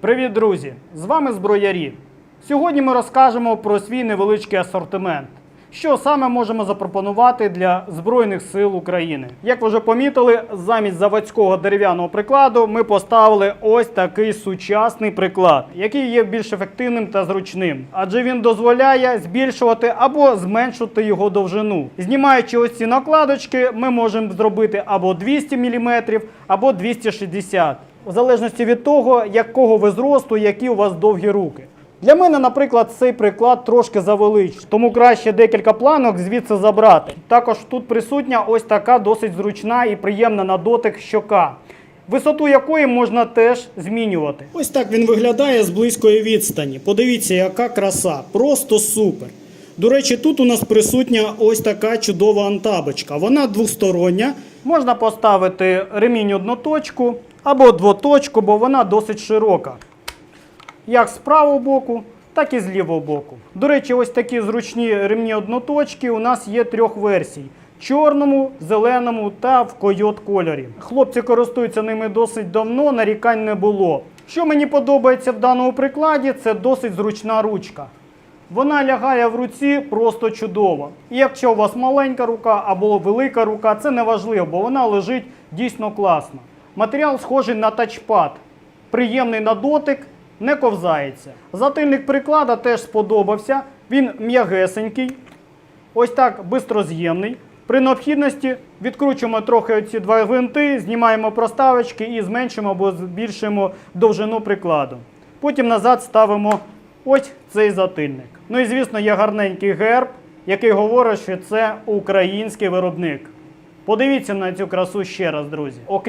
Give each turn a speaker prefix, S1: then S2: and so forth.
S1: Привіт, друзі! З вами зброярі. Сьогодні ми розкажемо про свій невеличкий асортимент. Що саме можемо запропонувати для Збройних сил України? Як ви вже помітили, замість заводського дерев'яного прикладу ми поставили ось такий сучасний приклад, який є більш ефективним та зручним, адже він дозволяє збільшувати або зменшувати його довжину. Знімаючи ось ці накладочки, ми можемо зробити або 200 мм, або 260 в залежності від того, якого ви зросту, які у вас довгі руки. Для мене, наприклад, цей приклад трошки завеличий, тому краще декілька планок звідси забрати. Також тут присутня ось така досить зручна і приємна на дотик щока, висоту якої можна теж змінювати. Ось так він виглядає з близької відстані. Подивіться, яка краса, просто супер. До речі, тут у нас присутня ось така чудова антабочка. Вона двостороння. Можна поставити ремінь одноточку або двоточку, бо вона досить широка як з правого боку, так і з лівого боку. До речі, ось такі зручні ремні одноточки у нас є трьох версій: чорному, зеленому та в койот кольорі. Хлопці користуються ними досить давно, нарікань не було. Що мені подобається в даному прикладі, це досить зручна ручка. Вона лягає в руці просто чудово. І якщо у вас маленька рука або велика рука, це не важливо, бо вона лежить дійсно класно. Матеріал схожий на тачпад, приємний на дотик, не ковзається. Затильник приклада теж сподобався. Він м'ягесенький, ось так бистроз'ємний. При необхідності відкручуємо трохи оці два гвинти, знімаємо проставочки і зменшимо або збільшимо довжину прикладу. Потім назад ставимо ось цей затильник. Ну і звісно, є гарненький герб, який говорить, що це український виробник. Подивіться на цю красу ще раз, друзі.